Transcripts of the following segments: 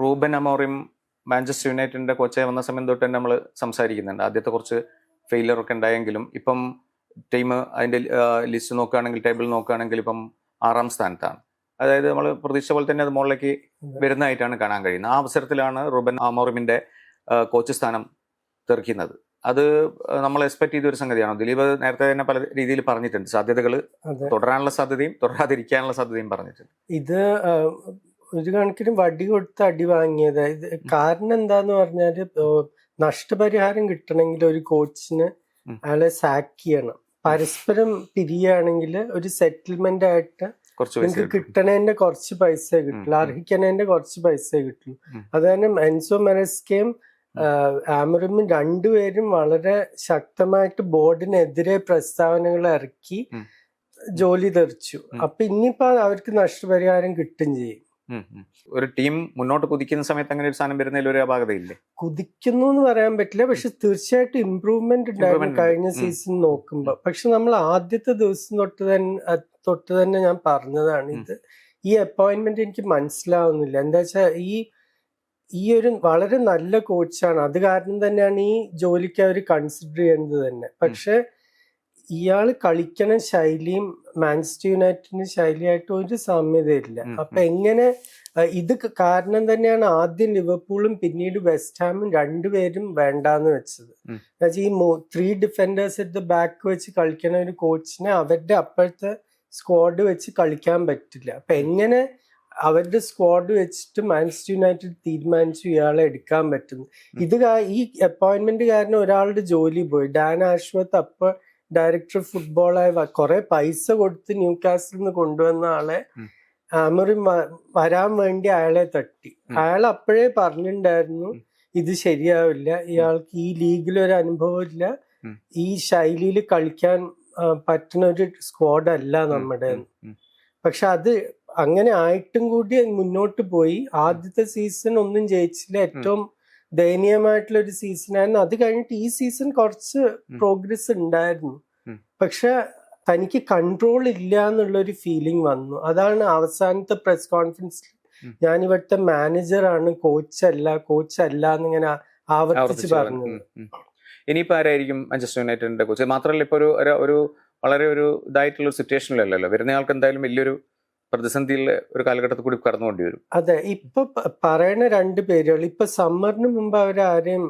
Reuben Amorim Manchester യുണൈറ്റഡിന്റെ കോച്ചായി വന്ന സമയം തൊട്ട് തന്നെ നമ്മൾ സംസാരിക്കുന്നുണ്ട്. ആദ്യത്തെ കുറച്ച് ഫെയിലർ ഒക്കെ ഉണ്ടായെങ്കിലും ഇപ്പം ടീം അതിന്റെ ലിസ്റ്റ് നോക്കുകയാണെങ്കിൽ ടേബിൾ നോക്കുകയാണെങ്കിൽ ഇപ്പം ആറാം സ്ഥാനത്താണ്. അതായത് നമ്മൾ പ്രതീക്ഷ പോലെ തന്നെ അത് മുകളിലേക്ക് വരുന്നതായിട്ടാണ് കാണാൻ കഴിയുന്നത്. ആ അവസരത്തിലാണ് റൂബൻ അമോറിമിന്റെ കോച്ച് സ്ഥാനം തെറിക്കുന്നത്. അത് നമ്മൾ എക്സ്പെക്ട് ചെയ്ത ഒരു സംഗതിയാണ്? ദിലീപ് നേരത്തെ തന്നെ പല രീതിയിൽ പറഞ്ഞിട്ടുണ്ട്. സാധ്യതകൾ തുടരാനുള്ള സാധ്യതയും തുടരാതിരിക്കാനുള്ള സാധ്യതയും പറഞ്ഞിട്ടുണ്ട്. ഇത് ഒരു കണക്കിന് വടി കൊടുത്ത് അടി വാങ്ങിയത് കാരണം എന്താന്ന് പറഞ്ഞാൽ നഷ്ടപരിഹാരം കിട്ടണമെങ്കിൽ ഒരു കോച്ചിന്. അയാളെ സാക്ക് ചെയ്യണം പരസ്പരം പിരിയാണെങ്കിൽ ഒരു സെറ്റിൽമെന്റ് ആയിട്ട് നിങ്ങൾക്ക് കിട്ടും. കിട്ടണേന്റെ കുറച്ച് പൈസ കിട്ടുള്ളൂ. അർഹിക്കണേന്റെ കുറച്ച് പൈസ കിട്ടുള്ളൂ. അത് കാരണം എൻസോ മെറസ്കയും ആമറിനും രണ്ടുപേരും വളരെ ശക്തമായിട്ട് ബോർഡിനെതിരെ പ്രസ്താവനകൾ ഇറക്കി. ജോലി തെറിച്ചു. അപ്പൊ ഇനിയിപ്പോ അവർക്ക് നഷ്ടപരിഹാരം കിട്ടും ചെയ്യും. ഒരു ടീം മുന്നോട്ട് കുതിക്കുന്ന സമയത്ത് അങ്ങനെ ഒരു സാധനം വരുന്നതിൽ ഒരു അപാകതയില്ലേ? കുതിക്കുന്നു എന്ന് പറയാൻ പറ്റില്ല. പക്ഷെ തീർച്ചയായിട്ടും ഇമ്പ്രൂവ്മെന്റ് ഉണ്ടായിരുന്നു കഴിഞ്ഞ സീസൺ നോക്കുമ്പോ. പക്ഷെ നമ്മൾ ആദ്യത്തെ ദിവസം തൊട്ട് തന്നെ തൊട്ട് തന്നെ ഞാൻ പറഞ്ഞതാണ് ഇത്. ഈ അപ്പോയിന്റ്മെന്റ് എനിക്ക് മനസ്സിലാവുന്നില്ല. എന്താ വെച്ചാൽ ഈ ഈ ഒരു വളരെ നല്ല കോച്ചാണ് അത് കാരണം തന്നെയാണ് ഈ ജോലിക്ക് അവർ കൺസിഡർ ചെയ്യുന്നത് തന്നെ. പക്ഷെ ഇയാൾ കളിക്കണ ശൈലിയും മാഞ്ചസ്റ്റർ യുണൈറ്റഡിന്റെ ശൈലിയായിട്ട് ഒരു സാമ്യതയില്ല. അപ്പൊ എങ്ങനെ ഇത് കാരണം തന്നെയാണ് ആദ്യം ലിവർപൂളും പിന്നീട് വെസ്റ്റ് ഹാമും രണ്ടുപേരും വേണ്ടാന്ന് വെച്ചത്. എന്നുവെച്ചാൽ ഈ ത്രീ ഡിഫൻഡേഴ്സ് എടുത്ത് ദ ബാക്ക് വെച്ച് കളിക്കണ ഒരു കോച്ചിനെ അവരുടെ അപ്പോഴത്തെ സ്ക്വാഡ് വെച്ച് കളിക്കാൻ പറ്റില്ല. അപ്പൊ എങ്ങനെ അവരുടെ സ്ക്വാഡ് വെച്ചിട്ട് മാൻസ്റ്റർ യുണൈറ്റഡ് തീരുമാനിച്ചു ഇയാളെ എടുക്കാൻ പറ്റുന്നു. ഇത് ഈ അപ്പോയിന്റ്മെന്റ് കാരണം ഒരാളുടെ ജോലി പോയി. ഡാൻ ആശ്വത്ത് അപ്പൊ ഡയറക്ടർ ഫുട്ബോളായ കുറെ പൈസ കൊടുത്ത് ന്യൂ കാസ്റ്റിൽ നിന്ന് കൊണ്ടുവന്ന ആളെ ആമറി വരാൻ വേണ്ടി അയാളെ തട്ടി. അയാൾ അപ്പോഴേ പറഞ്ഞിട്ടുണ്ടായിരുന്നു ഇത് ശരിയാവില്ല ഇയാൾക്ക് ഈ ലീഗിൽ ഒരു അനുഭവമില്ല. ഈ ശൈലിയിൽ കളിക്കാൻ പറ്റുന്ന ഒരു സ്ക്വാഡ് അല്ല നമ്മുടെ. പക്ഷെ അത് അങ്ങനെ ആയിട്ടും കൂടി മുന്നോട്ട് പോയി. ആദ്യത്തെ സീസൺ ഒന്നും ജയിച്ചില്ല. ഏറ്റവും ദയനീയമായിട്ടുള്ള ഒരു സീസണായിരുന്നു അത് കഴിഞ്ഞിട്ട് ഈ സീസൺ കുറച്ച്. പ്രോഗ്രസ് ഉണ്ടായിരുന്നു. പക്ഷെ തനിക്ക് കൺട്രോൾ ഇല്ല എന്നുള്ള ഒരു ഫീലിംഗ് വന്നു. അതാണ് അവസാനത്തെ പ്രസ് കോൺഫറൻസ്. ഞാൻ ഇവിടുത്തെ മാനേജറാണ് കോച്ചല്ല കോച്ചല്ല എന്നിങ്ങനെ ആവർത്തിച്ച് പറഞ്ഞത്. ഇനിയിപ്പോ ആരായിരിക്കും മാഞ്ചസ്റ്റർ യുണൈറ്റഡിന്റെ കോച്ച് മാത്രമല്ല ഇപ്പൊ ഒരു ഒരു- വളരെ ഒരു ഇതായിട്ടുള്ള സിറ്റുവേഷനിലല്ലല്ലോ വരുന്ന ആൾക്ക് എന്തായാലും വലിയൊരു പ്രതിസന്ധിയിൽ ഒരു കാലഘട്ടത്തിൽ കൂടി കടന്നുകൊണ്ടി വരും. അതെ ഇപ്പൊ പറയുന്ന പറയണ രണ്ട് പേരുകൾ ഇപ്പൊ സമ്മറിന് മുമ്പ് അവർ ആരെയും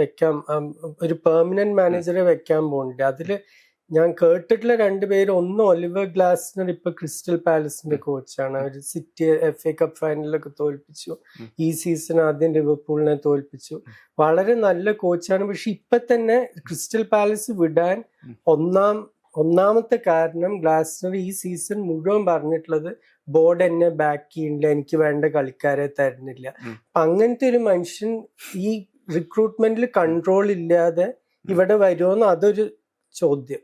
വെക്കാം വെക്കാൻ ഒരു പെർമനന്റ് മാനേജറെ വെക്കാൻ പോകുന്നുണ്ട് അതിൽ ഞാൻ കേട്ടിട്ടുള്ള രണ്ട് പേര് ഒന്ന് ഒലിവർ ഗ്ലാസ്നർ ഇപ്പൊ ക്രിസ്റ്റൽ പാലസിന്റെ കോച്ചാണ്. അവർ സിറ്റി എഫ് എ കപ്പ് ഫൈനലൊക്കെ തോൽപ്പിച്ചു. ഈ സീസൺ ആദ്യം ലിവർപൂളിനെ തോൽപ്പിച്ചു. വളരെ നല്ല കോച്ചാണ്. പക്ഷെ ഇപ്പൊ തന്നെ ക്രിസ്റ്റൽ പാലസ് വിടാൻ. ഒന്നാം ഒന്നാമത്തെ കാരണം ഗ്ലാസ്നർ ഈ സീസൺ മുഴുവൻ പറഞ്ഞിട്ടുള്ളത് ബോർഡ് എന്നെ ബാക്ക് ചെയ്യണില്ല എനിക്ക് വേണ്ട കളിക്കാരെ തരുന്നില്ല. അപ്പൊ അങ്ങനത്തെ ഒരു മനുഷ്യൻ ഈ റിക്രൂട്ട്മെന്റിൽ കൺട്രോൾ ഇല്ലാതെ ഇവിടെ വരുമോന്ന് അതൊരു ചോദ്യം.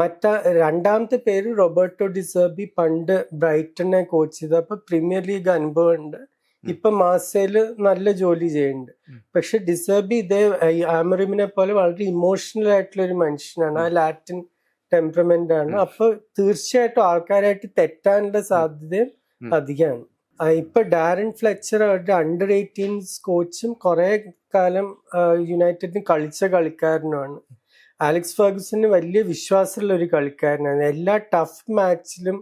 മറ്റ രണ്ടാമത്തെ പേര് റോബർട്ടോ ഡിസേർബി പണ്ട് ബ്രൈറ്റനെ കോച്ച് ചെയ്ത. അപ്പൊ പ്രീമിയർ ലീഗ് അനുഭവം ഉണ്ട് ഇപ്പൊ മാസയിൽ നല്ല ജോലി ചെയ്യുന്നുണ്ട്. പക്ഷെ ഡിസേർബി ഇതേ ആമറിമിനെ പോലെ വളരെ ഇമോഷണൽ ആയിട്ടുള്ള ഒരു മനുഷ്യനാണ്. ആ ലാറ്റിൻ ടെമ്പറമെന്റ് ആണ്. അപ്പൊ തീർച്ചയായിട്ടും ആൾക്കാരായിട്ട് തെറ്റാനുള്ള സാധ്യതയും ഉം. അധികമാണ്. ഇപ്പൊ ഡാരൻ ഫ്ലെച്ചർ അവരുടെ അണ്ടർ എയ്റ്റീൻസ് കോച്ചും കുറെ കാലം യുണൈറ്റഡിന് കളിച്ച കളിക്കാരനുമാണ്. അലക്സ് ഫെർഗുസന് വലിയ വിശ്വാസമുള്ള ഒരു കളിക്കാരനാണ്. എല്ലാ ടഫ് മാച്ചിലും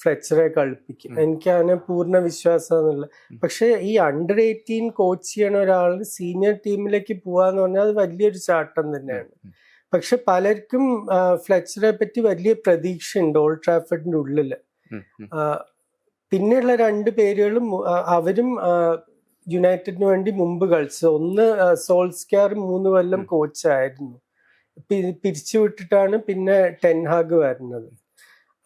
ഫ്ലെച്ചറെ കളിപ്പിക്കും. എനിക്ക് അവനെ പൂർണ വിശ്വാസമെന്നുള്ള. പക്ഷെ ഈ അണ്ടർ എയ്റ്റീൻ കോച്ച് ചെയ്യണ ഒരാൾ സീനിയർ ടീമിലേക്ക് പോവാന്ന് പറഞ്ഞാൽ അത് വലിയൊരു ചാട്ടം തന്നെയാണ്. പക്ഷെ പലർക്കും ഫ്ലെക്സറെ പറ്റി വലിയ പ്രതീക്ഷയുണ്ട് ഓൾഡ് ട്രാഫിഡിന്റെ ഉള്ളിൽ. പിന്നെയുള്ള രണ്ട് പേരുകളും അവരും യുണൈറ്റഡിന് വേണ്ടി മുമ്പ് കളിച്ചത്. ഒന്ന് സോൾസ്കാർ മൂന്ന് കൊല്ലം. കോച്ചായിരുന്നു. പിരിച്ചു വിട്ടിട്ടാണ് പിന്നെ ടെൻഹാഗ് വരുന്നത്.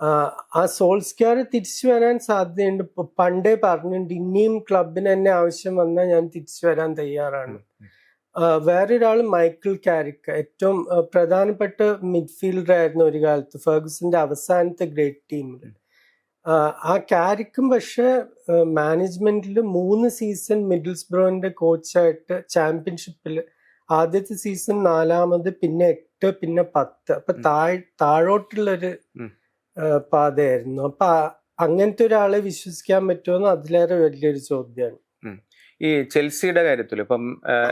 ആ, സോൾസ്കാർ തിരിച്ചു വരാൻ സാധ്യതയുണ്ട്. പണ്ടേ പറഞ്ഞിട്ടുണ്ട് ഇനിയും ക്ലബിന് തന്നെ ആവശ്യം വന്നാൽ ഞാൻ തിരിച്ചു വരാൻ തയ്യാറാണ്. വേറൊരാൾ മൈക്കിൾ കാരിക്ക. ഏറ്റവും പ്രധാനപ്പെട്ട മിഡ്ഫീൽഡർ ആയിരുന്നു ഒരു കാലത്ത് ഫെർഗുസിന്റെ അവസാനത്തെ ഗ്രേറ്റ് ടീമിൽ ആ കാരിക്കും പക്ഷെ മാനേജ്മെന്റിൽ മൂന്ന് സീസൺ മിഡിൽസ്ബ്രോന്റെ കോച്ചായിട്ട് ചാമ്പ്യൻഷിപ്പിൽ ആദ്യത്തെ സീസൺ നാലാമത് പിന്നെ എട്ട് പിന്നെ പത്ത്. അപ്പൊ. താഴ് താഴോട്ടുള്ളൊരു. പാതയായിരുന്നു. അപ്പൊ അങ്ങനത്തെ ഒരാളെ വിശ്വസിക്കാൻ പറ്റുമെന്ന് അതിലേറെ വലിയൊരു ചോദ്യമാണ്. ഈ ചെൽസിയുടെ കാര്യത്തിൽ ഇപ്പം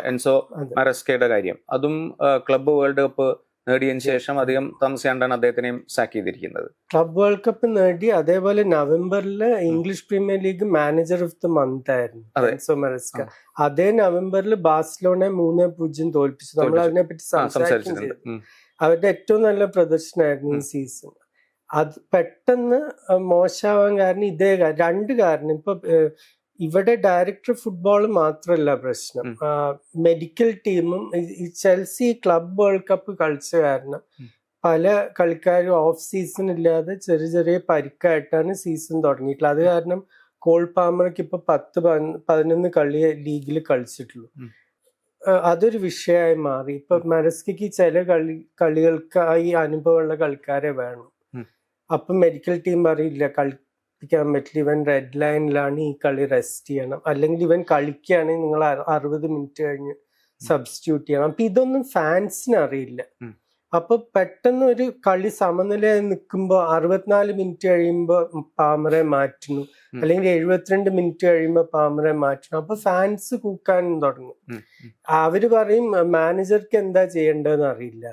എൻസോ. മറസ്കയുടെ കാര്യം. അതും ക്ലബ്ബ് വേൾഡ് കപ്പ് നേടിയതിനു ശേഷം അധികം താമസിയാണ്ടാണ് അദ്ദേഹത്തിനെയും സാക്ക് ചെയ്തിരിക്കുന്നത്. ക്ലബ് വേൾഡ് കപ്പ് നേടി അതേപോലെ നവംബറിൽ English Premier League manager of the month ആയിരുന്നു എൻസോ മറസ്ക. അതേ നവംബറിൽ ബാഴ്സലോണെ മൂന്ന് പൂജ്യം തോൽപ്പിച്ചു. നമ്മൾ. അതിനെ പറ്റി സംസാരിച്ചിട്ടുണ്ട്. അവരുടെ ഏറ്റവും നല്ല പ്രദർശനമായിരുന്നു ഈ സീസൺ അത് പെട്ടെന്ന് മോശാവാൻ മോശമാവാൻ കാരണം ഇതേ രണ്ട് കാരണം. ഇപ്പൊ ഇവിടെ ഡയറക്ടർ ഫുട്ബോൾ മാത്രമല്ല പ്രശ്നം. മെഡിക്കൽ ടീമും ഈ- ചെൽസി ക്ലബ് വേൾഡ് കപ്പ് കളിച്ച കാരണം പല കളിക്കാരും ഓഫ് സീസൺ ഇല്ലാതെ ചെറിയ ചെറിയ പരിക്കായിട്ടാണ് സീസൺ തുടങ്ങിയിട്ടുള്ളത്. അത് കാരണം കോൾ പാമർക്ക് ഇപ്പൊ പത്ത് പതിന- പതിനൊന്ന് കളി ലീഗിൽ കളിച്ചിട്ടുള്ളൂ. അതൊരു വിഷയമായി മാറി. ഇപ്പൊ മെറസ്കിക്ക് ചില കളി കളികൾക്കായി അനുഭവമുള്ള കളിക്കാരെ വേണം. അപ്പൊ മെഡിക്കൽ ടീം പറയില്ല കളിപ്പിക്കാൻ പറ്റില്ല. ഇവൻ റെഡ് ലൈനിലാണ് ഈ കളി റെസ്റ്റ് ചെയ്യണം. അല്ലെങ്കിൽ ഇവൻ കളിക്കുകയാണെങ്കിൽ നിങ്ങൾ അറു- അറുപത് മിനിറ്റ് കഴിഞ്ഞ് സബ്സ്റ്റിറ്റ്യൂട്ട് ചെയ്യണം. അപ്പൊ ഇതൊന്നും ഫാൻസിന് അറിയില്ല. ഉം. അപ്പൊ പെട്ടെന്ന് ഒരു കളി സമനില നിൽക്കുമ്പോൾ അറുപത്തിനാല് മിനിറ്റ് കഴിയുമ്പോൾ പാമറെ മാറ്റുന്നു. അല്ലെങ്കിൽ എഴുപത്തിരണ്ട് മിനിറ്റ് കഴിയുമ്പോൾ പാമറെ മാറ്റുന്നു. അപ്പൊ ഫാൻസ് കൂക്കാൻ തുടങ്ങും. അവർ പറയും മാനേജർക്ക് എന്താ ചെയ്യേണ്ടതെന്ന് അറിയില്ല.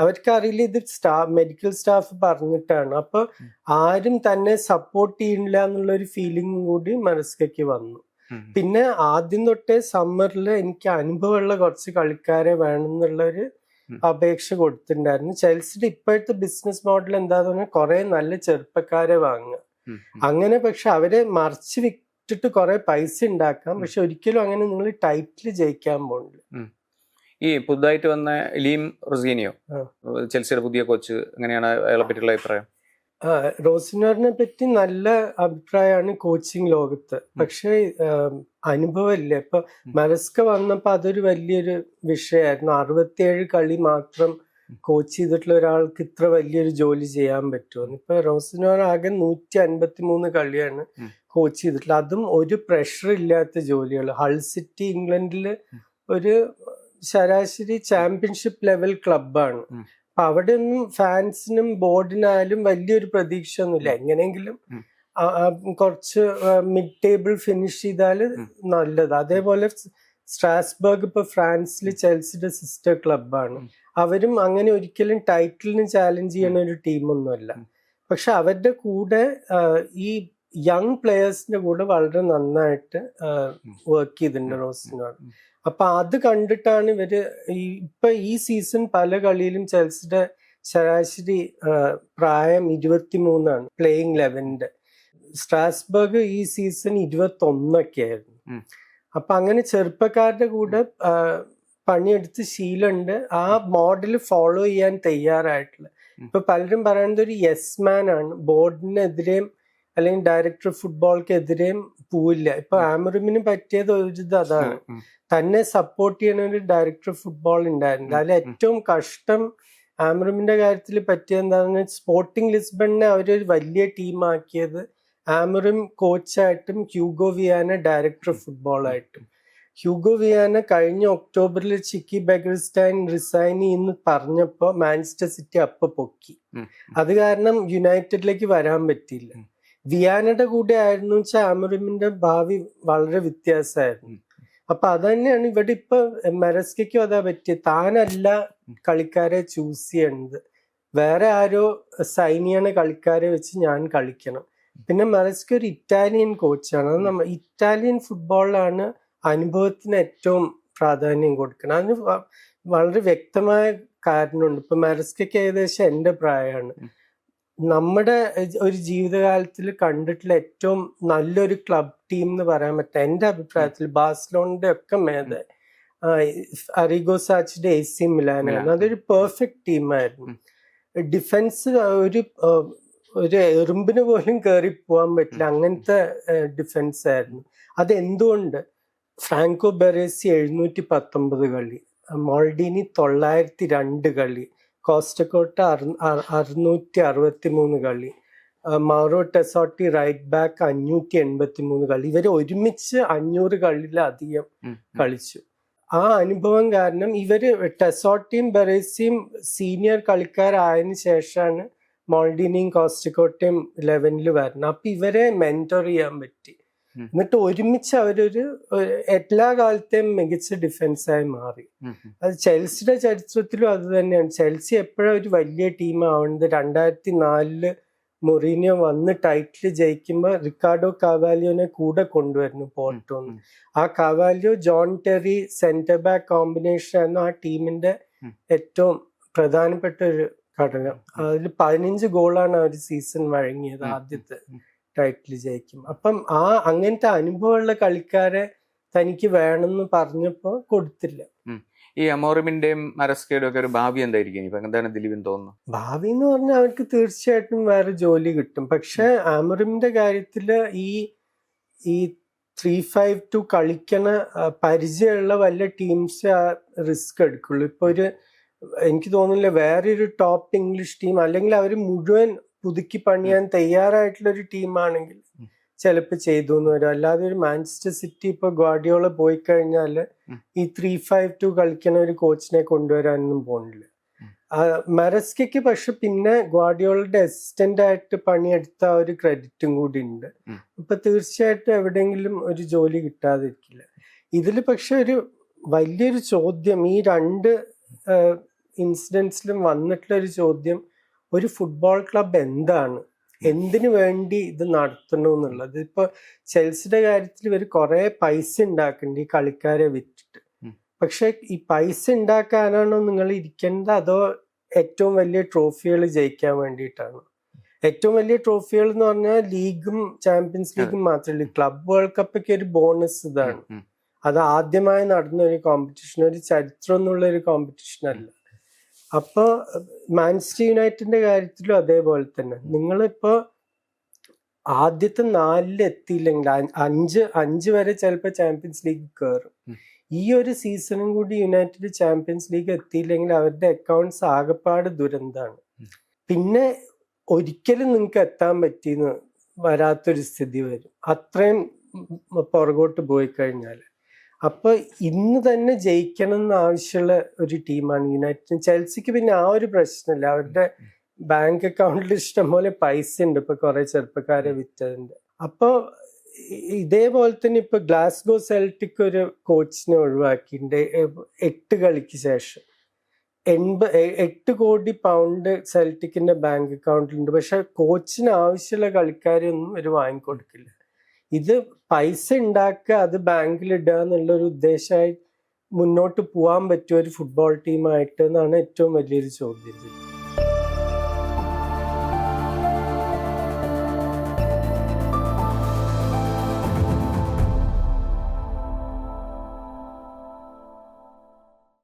അവർക്ക് അറിയില്ല ഇത് സ്റ്റാഫ് മെഡിക്കൽ സ്റ്റാഫ് പറഞ്ഞിട്ടാണ്. അപ്പൊ ആരും തന്നെ സപ്പോർട്ട് ചെയ്യുന്നില്ല എന്നുള്ള ഒരു ഫീലിംഗ് കൂടി മനസ്സിലേക്ക് വന്നു. പിന്നെ ആദ്യം തൊട്ടേ സമ്മറിൽ എനിക്ക് അനുഭവമുള്ള കുറച്ച് കളിക്കാരെ വേണം എന്നുള്ള ഒരു. അപേക്ഷ കൊടുത്തിട്ടുണ്ടായിരുന്നു. ചെൽസിയുടെ ഇപ്പോഴത്തെ ബിസിനസ് മോഡൽ എന്താന്ന് പറഞ്ഞാൽ കുറെ നല്ല ചെറുപ്പക്കാരെ വാങ്ങുക. അങ്ങനെ പക്ഷെ അവരെ മറിച്ച് വിറ്റിട്ട് കുറെ പൈസ ഉണ്ടാക്കാം. പക്ഷെ ഒരിക്കലും അങ്ങനെ നിങ്ങൾ ടൈറ്റിൽ ജയിക്കാൻ പോകുന്നുണ്ട് ഈ പുതുതായിട്ട് വന്ന ലീം റൊസീനിയോ? ചെൽസിയുടെ പുതിയ കോച്ച് എങ്ങനെയാണ് അയാളെ പറ്റിയുള്ള അഭിപ്രായം? റോസിനറിനെ പറ്റി നല്ല അഭിപ്രായമാണ് കോച്ചിങ് ലോകത്ത്. പക്ഷേ അനുഭവമില്ല. ഇപ്പൊ മരസ്ക വന്നപ്പോ അതൊരു വലിയൊരു വിഷയമായിരുന്നു. അറുപത്തിയേഴ് കളി മാത്രം കോച്ച് ചെയ്തിട്ടുള്ള ഒരാൾക്ക് ഇത്ര വലിയൊരു ജോലി ചെയ്യാൻ പറ്റുമെന്ന്. ഇപ്പൊ റോസിനോർ ആകെ നൂറ്റി അൻപത്തി മൂന്ന് കളിയാണ് കോച്ച് ചെയ്തിട്ടുള്ളത്. അതും ഒരു പ്രഷർ ഇല്ലാത്ത ജോലികൾ ഹൾ സിറ്റി ഇംഗ്ലണ്ടിൽ ഒരു ശരാശരി ചാമ്പ്യൻഷിപ്പ് ലെവൽ ക്ലബാണ്. അപ്പൊ അവിടെ ഒന്നും ഫാൻസിനും ബോർഡിനായാലും വലിയൊരു പ്രതീക്ഷ ഒന്നുമില്ല എങ്ങനെയെങ്കിലും കുറച്ച് മിഡ് ടേബിൾ ഫിനിഷ് ചെയ്താൽ. നല്ലത്. അതേപോലെ സ്ട്രാസ്ബർഗ് ഇപ്പൊ ഫ്രാൻസിൽ ചെൽസിയുടെ സിസ്റ്റർ ക്ലബാണ്. അവരും അങ്ങനെ ഒരിക്കലും ടൈറ്റിലിന് ചാലഞ്ച് ചെയ്യുന്ന ഒരു ടീമൊന്നുമല്ല. പക്ഷെ അവരുടെ കൂടെ ഈ യങ് പ്ലെയേഴ്സിന്റെ കൂടെ വളരെ നന്നായിട്ട് വർക്ക് ചെയ്തിട്ടുണ്ട്. റോസിനോട്. അപ്പൊ അത് കണ്ടിട്ടാണ് ഇവർ ഇപ്പൊ ഈ സീസൺ പല കളിയിലും ചെൽസിയുടെ ശരാശരി പ്രായം ഇരുപത്തിമൂന്നാണ് പ്ലേയിങ് ലെവന്റെ സ്ട്രാസ്ബർഗ് ഈ സീസൺ ഇരുപത്തി ഒന്നൊക്കെ ആയിരുന്നു. അപ്പൊ അങ്ങനെ ചെറുപ്പക്കാരുടെ കൂടെ പണിയെടുത്ത് ശീലമുണ്ട് ആ മോഡൽ ഫോളോ ചെയ്യാൻ തയ്യാറായിട്ടുള്ള. ഇപ്പൊ പലരും പറയുന്നത് ഒരു യെസ് മാൻ ആണ് ബോർഡിനെതിരെയും അല്ലെങ്കിൽ ഡയറക്ടർ ഫുട്ബോൾക്കെതിരെയും പോവില്ല. ഇപ്പൊ ആമറിമിന് പറ്റിയത് ഒരു ഇത് അതാണ്. തന്നെ സപ്പോർട്ട് ചെയ്യുന്ന ഒരു ഡയറക്ടർ ഫുട്ബോൾ ഉണ്ടായിരുന്നു. അതിൽ ഏറ്റവും കഷ്ടം ആമറിമിന്റെ കാര്യത്തിൽ പറ്റിയത് എന്താണെന്ന് സ്പോർട്ടിംഗ് ലിസ്ബണിനെ അവരൊരു വലിയ ടീമാക്കിയത് ആമറിം കോച്ചായിട്ടും ഹ്യൂഗോ വിയാന ഡയറക്ടർ ഫുട്ബോളായിട്ടും ഹ്യൂഗോ വിയാന കഴിഞ്ഞ ഒക്ടോബറിൽ ചിക്കി ബെഗർസ്റ്റൈൻ റിസൈൻ എന്ന് പറഞ്ഞപ്പോ മാഞ്ചസ്റ്റർ സിറ്റി അപ്പൊ പൊക്കി. അത് കാരണം യുണൈറ്റഡിലേക്ക് വരാൻ പറ്റിയില്ല. വിയാനയുടെ കൂടെ ആയിരുന്നു വെച്ചാൽ ആമറിമിന്റെ ഭാവി വളരെ വ്യത്യാസമായിരുന്നു. അപ്പൊ അത് തന്നെയാണ് ഇവിടെ ഇപ്പൊ മെറസ്കയ്ക്കും അതാ പറ്റിയത് താനല്ല കളിക്കാരെ ചൂസ് ചെയ്യേണ്ടത്. വേറെ ആരോ സൈനിയാണ് കളിക്കാരെ വെച്ച് ഞാൻ കളിക്കണം. പിന്നെ മെറസ്ക ഒരു ഇറ്റാലിയൻ കോച്ചാണ് അത് നമ്മ ഇറ്റാലിയൻ ഫുട്ബോളിലാണ് അനുഭവത്തിന് ഏറ്റവും പ്രാധാന്യം കൊടുക്കണം അതിന് വളരെ വ്യക്തമായ കാരണമുണ്ട്. ഇപ്പൊ മെറസ്കയ്ക്ക് ഏകദേശം എന്റെ പ്രായമാണ്. നമ്മുടെ ഒരു ജീവിതകാലത്തിൽ കണ്ടിട്ടുള്ള ഏറ്റവും നല്ലൊരു ക്ലബ് ടീം എന്ന് പറയാൻ പറ്റില്ല. എന്റെ അഭിപ്രായത്തിൽ ബാഴ്സലോണിന്റെ ഒക്കെ മേലെ അറിഗോ സാച്ചിന്റെ എ സി മിലാനാണ്. അതൊരു പെർഫെക്റ്റ് ടീമായിരുന്നു ഡിഫൻസ് ഒരു ഒരു എറുമ്പിന് പോലും കയറി പോകാൻ പറ്റില്ല. അങ്ങനത്തെ ഡിഫൻസ് ആയിരുന്നു. അത് എന്തുകൊണ്ട് ഫ്രാങ്കോ ബെറേസി എഴുന്നൂറ്റി പത്തൊമ്പത് കളി മോൾഡിനി തൊള്ളായിരത്തി രണ്ട് കളി കോസ്റ്റക്കോട്ട അറുന്നൂറ്റി അറുപത്തി മൂന്ന് കളി മാറോ ടെസോട്ടി റൈറ്റ് ബാക്ക് അഞ്ഞൂറ്റി എൺപത്തി മൂന്ന് കളി ഇവർ ഒരുമിച്ച് അഞ്ഞൂറ് കളിയിലധികം. കളിച്ചു ആ അനുഭവം കാരണം ഇവർ ടെസോട്ടിയും ബെറേസിയും സീനിയർ കളിക്കാരായതിനു ശേഷമാണ് മോൾഡിനിയും കോസ്റ്റക്കോട്ടയും ലെവനിൽ വരണം അപ്പൊ ഇവരെ മെന്റർ ചെയ്യാൻ പറ്റി. എന്നിട്ട് ഒരുമിച്ച് അവരൊരു എല്ലാ കാലത്തെയും മികച്ച ഡിഫൻസായി മാറി. അത് ചെൽസിയുടെ ചരിത്രത്തിലും അത് തന്നെയാണ്. ചെൽസി എപ്പോഴും ഒരു വലിയ ടീം ആവുന്നത് രണ്ടായിരത്തി നാലിൽ മൊറീനിയോ വന്ന് ടൈറ്റിൽ ജയിക്കുമ്പോൾ റിക്കാർഡോ കാവാലിയോനെ കൂടെ കൊണ്ടുവരുന്നു പോർട്ടോന്ന് ആ Carvalho John Terry centre back combination ആയിരുന്നു ആ ടീമിന്റെ ഏറ്റവും പ്രധാനപ്പെട്ട ഒരു ഘടകം. അതിൽ പതിനഞ്ച് ഗോളാണ് ആ ഒരു സീസൺ വഴങ്ങിയത് ആദ്യത്തെ. ടൈറ്റിൽ ജയിക്കും. അപ്പം ആ അങ്ങനത്തെ അനുഭവമുള്ള കളിക്കാരെ തനിക്ക് വേണമെന്ന് പറഞ്ഞപ്പോ കൊടുത്തില്ല. ഈ അമോറിമിന്റെയും മരസ്കയുടെയും ഒക്കെ ഒരു ഭാവി എന്തായിരിക്കും? ഇപ്പൊ എന്താണ് ദിലീപിന് തോന്നുന്നു ഭാവി എന്ന് പറഞ്ഞാൽ അവർക്ക് തീർച്ചയായിട്ടും വേറെ ജോലി കിട്ടും. പക്ഷെ അമോറിമിന്റെ കാര്യത്തിൽ ഈ ഈ ത്രീ ഫൈവ് ടു കളിക്കണ പരിചയമുള്ള വല്ല ടീംസ് ആ റിസ്ക് എടുക്കുള്ളൂ. ഇപ്പൊ ഒരു എനിക്ക് തോന്നുന്നില്ല വേറൊരു ടോപ്പ് ഇംഗ്ലീഷ് ടീം അല്ലെങ്കിൽ അവർ മുഴുവൻ പുതുക്കി പണിയാൻ തയ്യാറായിട്ടുള്ള ഒരു ടീമാണെങ്കിൽ. ചിലപ്പോൾ ചെയ്തു എന്ന് വരും. അല്ലാതെ ഒരു മാഞ്ചസ്റ്റർ സിറ്റി ഇപ്പൊ ഗ്വാഡിയോള പോയി കഴിഞ്ഞാൽ ഈ ത്രീ ഫൈവ് ടു കളിക്കണ ഒരു കോച്ചിനെ കൊണ്ടുവരാനൊന്നും പോണില്ല. മെറസ്കയ്ക്ക് പക്ഷെ പിന്നെ ഗ്വാഡിയോളുടെ അസിസ്റ്റന്റ് ആയിട്ട് പണിയെടുത്ത ആ ഒരു ക്രെഡിറ്റും കൂടി ഉണ്ട്. ഇപ്പൊ അപ്പൊ തീർച്ചയായിട്ടും എവിടെയെങ്കിലും ഒരു ജോലി കിട്ടാതിരിക്കില്ല. ഇതിൽ പക്ഷെ ഒരു വലിയൊരു ചോദ്യം ഈ രണ്ട് ഇൻസിഡൻസിലും വന്നിട്ടുള്ള ഒരു ചോദ്യം ഒരു ഫുട്ബോൾ ക്ലബ് എന്താണ്? എന്തിനു വേണ്ടി ഇത് നടത്തണു എന്നുള്ളത് ഇപ്പൊ ചെൽസിയുടെ കാര്യത്തിൽ ഇവർ കുറെ പൈസ ഉണ്ടാക്കുന്നുണ്ട് ഈ കളിക്കാരെ വിറ്റിട്ട്. പക്ഷെ ഈ പൈസ ഉണ്ടാക്കാനാണോ നിങ്ങൾ ഇരിക്കേണ്ടത്? അതോ ഏറ്റവും വലിയ ട്രോഫികൾ ജയിക്കാൻ വേണ്ടിയിട്ടാണ്? ഏറ്റവും വലിയ ട്രോഫികൾ എന്ന് പറഞ്ഞാൽ ലീഗും ചാമ്പ്യൻസ് ലീഗും മാത്രമല്ല ക്ലബ് വേൾഡ് കപ്പ് ഒക്കെ ഒരു ബോണസ് ഇതാണ്. അത് ആദ്യമായി നടന്ന ഒരു കോമ്പറ്റീഷൻ ഒരു ചരിത്രം എന്നുള്ള ഒരു കോമ്പറ്റീഷൻ അല്ല. അപ്പൊ മാൻസ്റ്റർ യുണൈറ്റഡിന്റെ കാര്യത്തിലും അതേപോലെ തന്നെ. നിങ്ങളിപ്പോ ആദ്യത്തെ നാലിൽ എത്തിയില്ലെങ്കിൽ അഞ്ച് അഞ്ച് വരെ ചിലപ്പോൾ ചാമ്പ്യൻസ് ലീഗ് കയറും ഈ ഒരു സീസണും കൂടി യുണൈറ്റഡ് ചാമ്പ്യൻസ് ലീഗ് എത്തിയില്ലെങ്കിൽ അവരുടെ അക്കൗണ്ട്സ് ആകപ്പാട് ദുരന്താണ്. പിന്നെ ഒരിക്കലും നിങ്ങൾക്ക് എത്താൻ പറ്റിയെന്ന് വരാത്തൊരു സ്ഥിതി വരും. അത്രയും പുറകോട്ട് പോയി കഴിഞ്ഞാൽ അപ്പൊ ഇന്ന് തന്നെ ജയിക്കണം എന്ന് ആവശ്യമുള്ള ഒരു ടീമാണ് യുണൈറ്റഡ്. ചെൽസിക്ക് പിന്നെ ആ ഒരു പ്രശ്നമില്ല. അവരുടെ ബാങ്ക് അക്കൗണ്ടിൽ ഇഷ്ടംപോലെ പൈസ ഉണ്ട് ഇപ്പൊ കുറെ ചെറുപ്പക്കാരെ വിറ്റതിന്റെ അപ്പൊ ഇതേപോലെ തന്നെ ഇപ്പൊ ഗ്ലാസ്ഗോ സെൽറ്റിക് ഒരു കോച്ചിനെ ഒഴിവാക്കിയിട്ടുണ്ട്. എട്ട് കളിക്ക് ശേഷം. എൺപത് എട്ട് കോടി പൗണ്ട് സെൽറ്റിക്കിന്റെ ബാങ്ക് അക്കൗണ്ടിലുണ്ട്. പക്ഷെ കോച്ചിന് ആവശ്യമുള്ള കളിക്കാരെയൊന്നും ഒരു വാങ്ങിക്കൊടുക്കില്ല. ഇത് പൈസ ഉണ്ടാക്കുക അത് ബാങ്കിൽ ഇടുക എന്നുള്ള ഒരു ഉദ്ദേശമായി മുന്നോട്ട് പോകാൻ പറ്റിയ ഒരു ഫുട്ബോൾ ടീമായിട്ട് എന്നാണ് ഏറ്റവും വലിയൊരു ചോദ്യം.